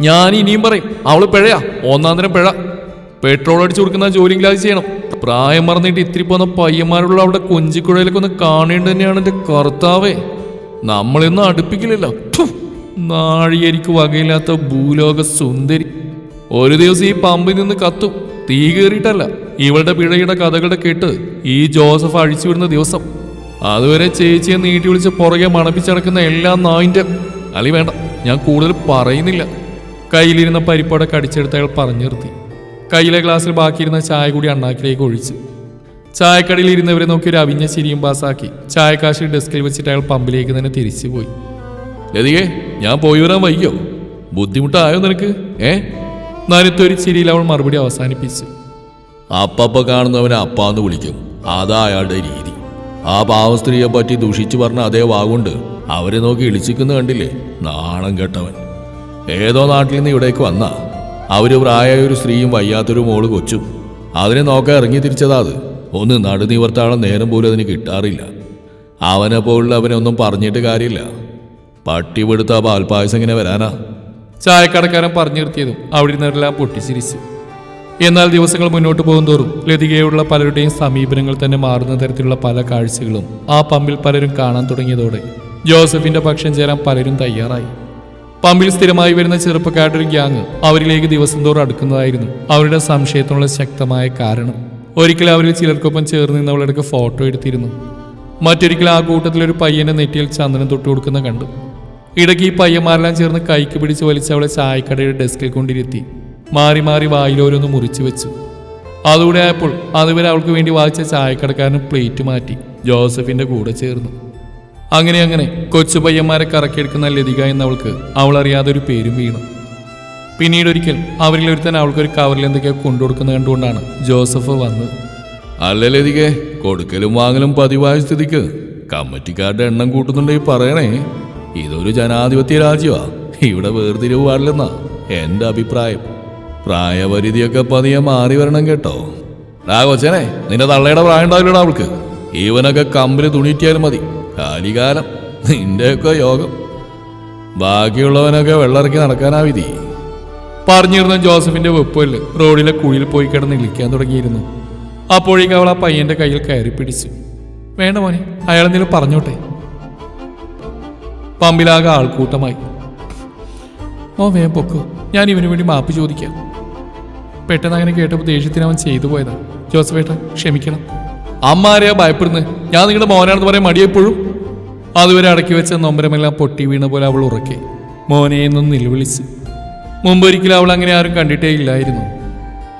ഞാൻ ഇനിയും പറയും അവൾ പിഴയാ ഒന്നാം തരം പിഴ. പെട്രോൾ അടിച്ചു കൊടുക്കുന്ന ജോലിയെങ്കിലും അത് ചെയ്യണം. പ്രായം മറന്നിട്ട് ഇത്തിരി പോന്ന പയ്യന്മാരുള്ള അവിടെ കൊഞ്ചിക്കുഴയിലൊക്കെ ഒന്ന് കാണേണ്ടത് തന്നെയാണ് എന്റെ കർത്താവേ. നമ്മളിന്നും അടുപ്പിക്കില്ലല്ലോ. നാഴിയരിക്ക് വകയില്ലാത്ത ഭൂലോക സുന്ദരി. ഒരു ദിവസം ഈ പമ്പിൽ നിന്ന് കത്തും. തീ കയറിയിട്ടല്ല ഇവളുടെ പിഴയുടെ കഥകളുടെ കേട്ട് ഈ ജോസഫ് അഴിച്ചുവിടുന്ന ദിവസം. അതുവരെ ചേച്ചിയെ നീട്ടി വിളിച്ച് പുറകെ മണപ്പിച്ചടക്കുന്ന എല്ലാ നായിന്റെ അലി വേണ്ട ഞാൻ കൂടുതൽ പറയുന്നില്ല. കയ്യിലിരുന്ന പരിപ്പോടെ കടിച്ചെടുത്ത് അയാൾ പറഞ്ഞു നിർത്തി. കയ്യിലെ ഗ്ലാസ്സിൽ ബാക്കിയിരുന്ന ചായ കൂടി അണ്ണാക്കിലേക്ക് ഒഴിച്ചു. ചായക്കടയിൽ ഇരുന്നവരെ നോക്കി ഒരു അവിഞ്ഞ ചിരിയും പാസാക്കി. ചായക്കാശ് ഡെസ്കിൽ വെച്ചിട്ട് അയാൾ പമ്പിലേക്ക് തന്നെ തിരിച്ചു പോയി ലതികേ ഞാൻ പോയി വരാൻ വയ്യോ ബുദ്ധിമുട്ടായോ നിനക്ക്? ഏ? നരുത്തൊരു ചിരിയിൽ അവൾ മറുപടി അവസാനിപ്പിച്ചു. അപ്പപ്പ കാണുന്നവനെ അപ്പാന്ന് വിളിക്കും. അതാ അയാളുടെ രീതി. ആ പാവസ്ത്രീയെ പറ്റി ദൂഷിച്ചു പറഞ്ഞ അതേ വാഗുണ്ട്. അവരെ നോക്കി ഇളിച്ചിക്കുന്ന കണ്ടില്ലേ? നാണം കെട്ടവൻ. ഏതോ നാട്ടിൽ നിന്ന് ഇവിടേക്ക് വന്ന. അവർ പ്രായമായ ഒരു സ്ത്രീയും വയ്യാത്തൊരു മോൾ കൊച്ചും. അതിനെ നോക്കാൻ ഇറങ്ങി തിരിച്ചതാ അത്. ഒന്ന് നടുനിവർത്താളം നേരം പോലും അതിന് കിട്ടാറില്ല. അവനെ പോലുള്ള അവനൊന്നും പറഞ്ഞിട്ട് കാര്യമില്ല. പട്ടി പെടുത്ത പാൽപ്പായസം ഇങ്ങനെ വരാനാ. ചായക്കടക്കാരൻ പറഞ്ഞു നിർത്തിയതും അവിടെ നിന്നെല്ലാം പൊട്ടിച്ചിരിച്ചു. എന്നാൽ ദിവസങ്ങൾ മുന്നോട്ട് പോകുന്തോറും ലതികയുള്ള പലരുടെയും സമീപനങ്ങൾ തന്നെ മാറുന്ന തരത്തിലുള്ള പല കാഴ്ചകളും ആ പമ്പിൽ പലരും കാണാൻ തുടങ്ങിയതോടെ ജോസഫിന്റെ പക്ഷം ചേരാൻ പലരും തയ്യാറായി. പമ്പിൽ സ്ഥിരമായി വരുന്ന ചെറുപ്പക്കാരുടെ ഒരു ഗ്യാങ് അവരിലേക്ക് ദിവസം തോറും അടുക്കുന്നതായിരുന്നു. അവരുടെ സംശയത്തിനുള്ള ശക്തമായ കാരണം. ഒരിക്കൽ അവരിൽ ചിലർക്കൊപ്പം ചേർന്ന് നിന്ന് അവളെടുക്ക് ഫോട്ടോ എടുത്തിരുന്നു. മറ്റൊരിക്കൽ ആ കൂട്ടത്തിൽ ഒരു പയ്യന്റെ നെറ്റിയിൽ ചന്ദനം തൊട്ട് കൊടുക്കുന്ന കണ്ടു. ഇടയ്ക്ക് ഈ പയ്യന്മാരെല്ലാം ചേർന്ന് കൈക്ക് പിടിച്ച് വലിച്ച് അവളെ ചായക്കടയുടെ ഡെസ്കിൽ കൊണ്ടിരുത്തി. മാറി മാറി വായിലോരോന്ന് മുറിച്ചു വെച്ചു. അതുകൂടെ ആയപ്പോൾ അതുവരെ അവൾക്ക് വേണ്ടി വായിച്ച ചായക്കടക്കാരന് പ്ലേറ്റ് മാറ്റി. ജോസഫിന്റെ കൂടെ ചേർന്നു. അങ്ങനെ അങ്ങനെ കൊച്ചു പയ്യന്മാരെ കറക്കിയെടുക്കുന്ന ലതിക എന്നവൾക്ക് അവൾ അറിയാതെ ഒരു പേരും വീണു. പിന്നീട് ഒരിക്കൽ അവരിൽ ഒരുത്തൻ അവൾക്കൊരു കവറിൽ എന്തൊക്കെയോ കൊണ്ടുകൊടുക്കുന്നത് കണ്ടുകൊണ്ടാണ് ജോസഫ് വന്നത് അല്ല ലതികെ കൊടുക്കലും വാങ്ങലും പതിവായ സ്ഥിതിക്ക് കമ്മിറ്റിക്കാരുടെ എണ്ണം കൂട്ടുന്നുണ്ടെങ്കിൽ പറയണേ. ഇതൊരു ജനാധിപത്യ രാജ്യമാ. ഇവിടെ വേർതിരിവ് പാടില്ലെന്നാ എന്റെ അഭിപ്രായം. പ്രായപരിധിയൊക്കെ പതിയെ മാറി വരണം കേട്ടോ. ആ കൊച്ചനെ നിന്റെ തള്ളയുടെ പ്രായം ഉണ്ടാവില്ലടാ അവൾക്ക്. ഇവനൊക്കെ കമ്പിൽ തുണിറ്റിയാലും മതി. കാലികാലം. നിന്റെയൊക്കെ യോഗം. ബാക്കിയുള്ളവനൊക്കെ വെള്ളറക്കി നടക്കാനാ വിധി. പറഞ്ഞിരുന്ന ജോസഫിന്റെ വെപ്പൽ റോഡിലെ കുഴിയിൽ പോയി കിടന്ന് ഇളിക്കാൻ തുടങ്ങിയിരുന്നു. അപ്പോഴേക്കും അവൾ ആ പയ്യന്റെ കയ്യിൽ കയറി പിടിച്ചു. വേണ്ട മോനെ അയാൾ എന്തെങ്കിലും പറഞ്ഞോട്ടെ. പമ്പിലാകെ ആൾക്കൂട്ടമായി. ഓ വേ പൊക്കോ. ഞാൻ ഇവന് വേണ്ടി മാപ്പ് ചോദിക്കാം. പെട്ടെന്ന് അങ്ങനെ കേട്ടപ്പോൾ ദേഷ്യത്തിന് അവൻ ചെയ്തു പോയതാ. ജോസഫേട്ട ക്ഷമിക്കണം. അമ്മ ആരെയാ ഭയപ്പെടുന്നത്. ഞാൻ നിങ്ങളുടെ മോനാണെന്ന് പറയാൻ മടിയെപ്പോഴും അതുവരെ അടക്കി വെച്ച നൊമ്പരമെല്ലാം പൊട്ടി വീണ പോലെ അവൾ ഉറക്കി. മോനെ എന്നും നിലവിളിച്ച്. മുമ്പൊരിക്കലും അവൾ അങ്ങനെ ആരും കണ്ടിട്ടേ ഇല്ലായിരുന്നു.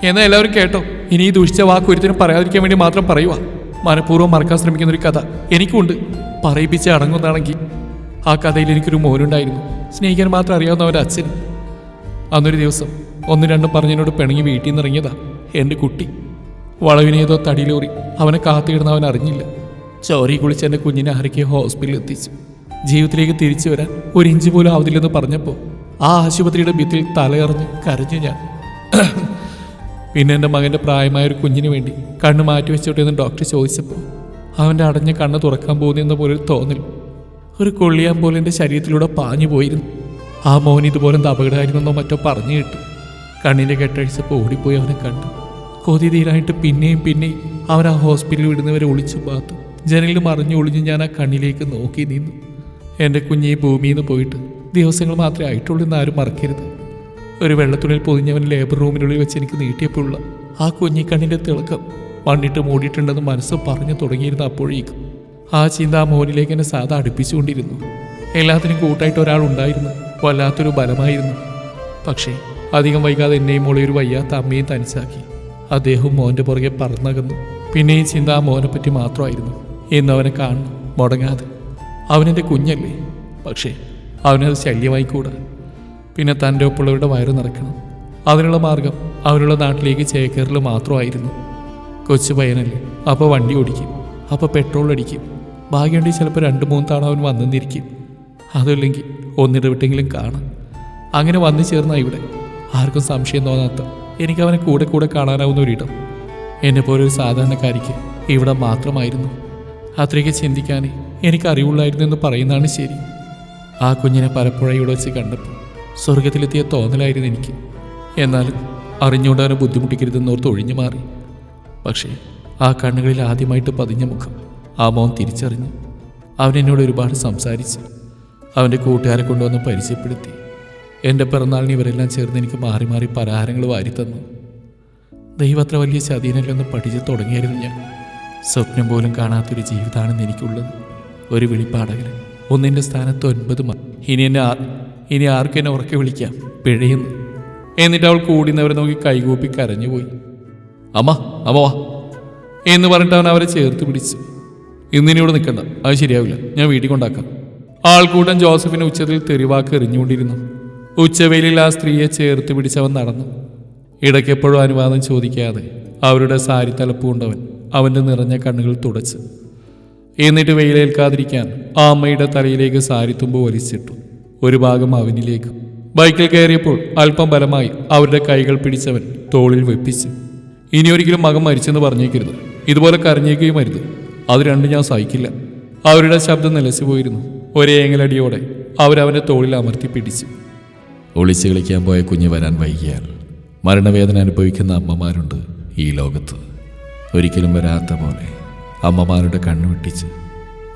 എന്നാൽ എല്ലാവരും കേട്ടോ ഇനി ഈ ദുഷിച്ച വാക്ക് ഒരുത്തിനും പറയാതിരിക്കാൻ വേണ്ടി മാത്രം പറയുക മനഃപൂർവം മറക്കാൻ ശ്രമിക്കുന്ന ഒരു കഥ എനിക്കുണ്ട്. പറയിപ്പിച്ച് അടങ്ങുന്നതാണെങ്കിൽ ആ കഥയിൽ എനിക്കൊരു മോനുണ്ടായിരുന്നു. സ്നേഹിക്കാൻ മാത്രം അറിയാവുന്ന ഒരു അച്ഛൻ. അന്നൊരു ദിവസം ഒന്ന് രണ്ടും പറഞ്ഞതിനോട് പിണങ്ങി വീട്ടിൽ നിന്ന് ഇറങ്ങിയതാ എന്റെ കുട്ടി. വളവിനേതോ തടിയിലോറി അവനെ കാത്തിയിടുന്ന അവൻ അറിഞ്ഞില്ല. ചോരി കുളിച്ച് എന്റെ കുഞ്ഞിനെ ആരൊക്കെ ഹോസ്പിറ്റലിൽ എത്തിച്ചു. ജീവിതത്തിലേക്ക് തിരിച്ചു വരാൻ ഒരു ഇഞ്ച് പോലും ആവതില്ലെന്ന് പറഞ്ഞപ്പോൾ ആ ആശുപത്രിയുടെ ഭിത്തിൽ തലയറിഞ്ഞ് കരഞ്ഞു ഞാൻ. പിന്നെ എന്റെ മകന്റെ പ്രായമായ ഒരു കുഞ്ഞിന് വേണ്ടി കണ്ണ് മാറ്റി വെച്ചോട്ടെ എന്ന് ഡോക്ടർ ചോദിച്ചപ്പോൾ അവന്റെ അടഞ്ഞ കണ്ണ് തുറക്കാൻ പോകുന്നെന്ന പോലെ ഒരു തോന്നൽ. ഒരു കൊള്ളിയാൻ പോലെ എന്റെ ശരീരത്തിലൂടെ പാഞ്ഞു പോയിരുന്നു. ആ മോൻ ഇതുപോലെ എന്ത് അപകടമായിരുന്നെന്നോ മറ്റോ പറഞ്ഞു കിട്ടു. കണ്ണിന്റെ കെട്ടഴിച്ചപ്പോൾ ഓടിപ്പോയി അവനെ കണ്ടു. കൊതി തീരായിട്ട് പിന്നെയും പിന്നെയും അവൻ ആ ഹോസ്പിറ്റലിൽ വിടുന്നവരെ ഒളിച്ചു പാത്തു ജനലിൽ മറിഞ്ഞു ഒളിഞ്ഞ് ഞാൻ ആ കണ്ണിലേക്ക് നോക്കി നിന്നു. എന്റെ കുഞ്ഞി ഭൂമിയിൽ നിന്ന് പോയിട്ട് ദിവസങ്ങൾ മാത്രമേ ആയിട്ടുള്ളൂ എന്ന് ആരും മറക്കരുത്. ഒരു വെള്ളത്തുണിൽ പൊതിഞ്ഞവൻ ലേബർ റൂമിനുള്ളിൽ വെച്ച് എനിക്ക് നീട്ടിയപ്പോഴുള്ള ആ കുഞ്ഞിക്കണ്ണിന്റെ തിളക്കം മണ്ണിട്ട് മൂടിയിട്ടുണ്ടെന്ന് മനസ്സ് പറഞ്ഞു തുടങ്ങിയിരുന്ന അപ്പോഴേക്കും ആ ചിന്ത ആ മോനിലേക്ക് എന്നെ സാധാ അടുപ്പിച്ചുകൊണ്ടിരുന്നു. എല്ലാത്തിനും കൂട്ടായിട്ട് ഒരാൾ ഉണ്ടായിരുന്നു വല്ലാത്തൊരു ബലമായിരുന്നു. പക്ഷേ അധികം വൈകാതെ എന്നെയും മോളെ ഒരു വയ്യാത്ത അമ്മയും തനിച്ചാക്കി. അദ്ദേഹം മോന്റെ പുറകെ പറന്നകന്നു. പിന്നെ ഈ ചിന്ത ആ മോനെപ്പറ്റി മാത്രമായിരുന്നു. ഇന്ന് അവനെ കാണണം. മുടങ്ങാതെ. അവനെന്റെ കുഞ്ഞല്ലേ? പക്ഷേ അവനത് ശല്യമായിക്കൂടാ. പിന്നെ തന്റെ ഒപ്പുള്ളവരുടെ വയറ് നിറയ്ക്കണം. അതിനുള്ള മാർഗം അവനുള്ള നാട്ടിലേക്ക് ചേക്കേറൽ മാത്രമായിരുന്നു. കൊച്ചു പയ്യനല്ലേ? അപ്പോൾ വണ്ടി ഓടിക്കും. അപ്പോൾ പെട്രോൾ അടിക്കും. ഭാഗ്യമുണ്ടെങ്കിൽ ചിലപ്പോൾ രണ്ട് മൂന്ന് തവണ അവൻ വന്നിരിക്കും. അതല്ലെങ്കിൽ ഒന്നിടവിട്ടെങ്കിലും കാണാം. അങ്ങനെ വന്നു ചേർന്ന ഇവിടെ. ആർക്കും സംശയം തോന്നാത്ത എനിക്ക് അവനെ കൂടെ കൂടെ കാണാനാവുന്ന ഒരിടം. എന്നെപ്പോലൊരു സാധാരണക്കാരിക്ക് ഇവിടെ മാത്രമായിരുന്നു. അത്രയ്ക്ക് ചിന്തിക്കാനേ എനിക്ക് അറിവുള്ളായിരുന്നു എന്ന് പറയുന്നതാണ് ശരി. ആ കുഞ്ഞിനെ പലപ്പോഴും വെച്ച് കണ്ടപ്പോൾ സ്വർഗത്തിലെത്തിയ തോന്നലായിരുന്നു എനിക്ക്. എന്നാലും അറിഞ്ഞുകൊണ്ട് അവനെ ബുദ്ധിമുട്ടിക്കരുതെന്നോർത്ത് ഒഴിഞ്ഞു മാറി. പക്ഷേ ആ കണ്ണുകളിൽ ആദ്യമായിട്ട് പതിഞ്ഞ മുഖം ആ മോൻ തിരിച്ചറിഞ്ഞു അവൻ എന്നോട് ഒരുപാട് സംസാരിച്ചു അവന്റെ കൂട്ടുകാരെ കൊണ്ടുവന്ന് പരിചയപ്പെടുത്തി. എന്റെ പിറന്നാളിന് ഇവരെല്ലാം ചേർന്ന് എനിക്ക് മാറി മാറി പലഹാരങ്ങൾ വാരിത്തന്നു. ദൈവത്ര വലിയ ചതിയനല്ലെന്ന് പഠിച്ച് തുടങ്ങിയായിരുന്നു ഞാൻ. സ്വപ്നം പോലും കാണാത്തൊരു ജീവിതമാണെന്ന് എനിക്കുള്ളത്. ഒരു വിളിപ്പാടകന്. ഒന്നിന്റെ സ്ഥാനത്ത് ഒൻപത് ഇനി എന്നെ ഇനി ആർക്കും എന്നെ ഉറക്കെ വിളിക്കാം. പിഴയുന്നു. എന്നിട്ട് അവൾ കൂടുന്നവരെ നോക്കി കൈകൂപ്പി കരഞ്ഞുപോയി അമ്മ അമ്മ വാ. എന്ന് പറഞ്ഞിട്ട് അവൻ അവരെ ചേർത്ത് പിടിച്ചു. ഇന്നിനിവിടെ നിൽക്കണ്ട. അത് ശരിയാവില്ല. ഞാൻ വീട്ടിൽ കൊണ്ടാക്കാം. ആൾക്കൂട്ടം ജോസഫിന് ഉച്ചത്തിൽ തെറിവാക്ക് എറിഞ്ഞുകൊണ്ടിരുന്നു. ഉച്ചവെയിലിൽ ആ സ്ത്രീയെ ചേർത്ത് പിടിച്ചവൻ നടന്നു. ഇടയ്ക്കെപ്പോഴും അനുവാദം ചോദിക്കാതെ അവരുടെ സാരി തലപ്പ് കൊണ്ടവൻ അവന്റെ നിറഞ്ഞ കണ്ണുകൾ തുടച്ച്. എന്നിട്ട് വെയിലേൽക്കാതിരിക്കാൻ ആ അമ്മയുടെ തലയിലേക്ക് സാരിത്തുമ്പ് വലിച്ചിട്ടു. ഒരു ഭാഗം അവനിലേക്ക്. ബൈക്കിൽ കയറിയപ്പോൾ അല്പം ബലമായി അവരുടെ കൈകൾ പിടിച്ചവൻ തോളിൽ വെപ്പിച്ച് ഇനി ഒരിക്കലും മകൻ മരിച്ചെന്ന് പറഞ്ഞേക്കരുത്. ഇതുപോലെ കരഞ്ഞേക്കുകയും അരുത്. അത് രണ്ടും ഞാൻ സഹിക്കില്ല. അവരുടെ ശബ്ദം നിലച്ചു പോയിരുന്നു. ഒരേ ഏങ്ങലടിയോടെ അവരവന്റെ തോളിൽ അമർത്തി പിടിച്ചു. ഒളിച്ചു കളിക്കാൻ പോയ കുഞ്ഞ് വരാൻ വൈകിയാൽ മരണവേദന അനുഭവിക്കുന്ന അമ്മമാരുണ്ട് ഈ ലോകത്ത്. ഒരിക്കലും വരാത്ത പോലെ അമ്മമാരുടെ കണ്ണു വെട്ടിച്ച്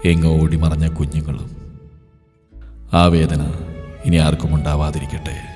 എങ്ങോ ഓടി മറഞ്ഞ കുഞ്ഞുങ്ങളും. ആ വേദന ഇനി ആർക്കും ഉണ്ടാവാതിരിക്കട്ടെ.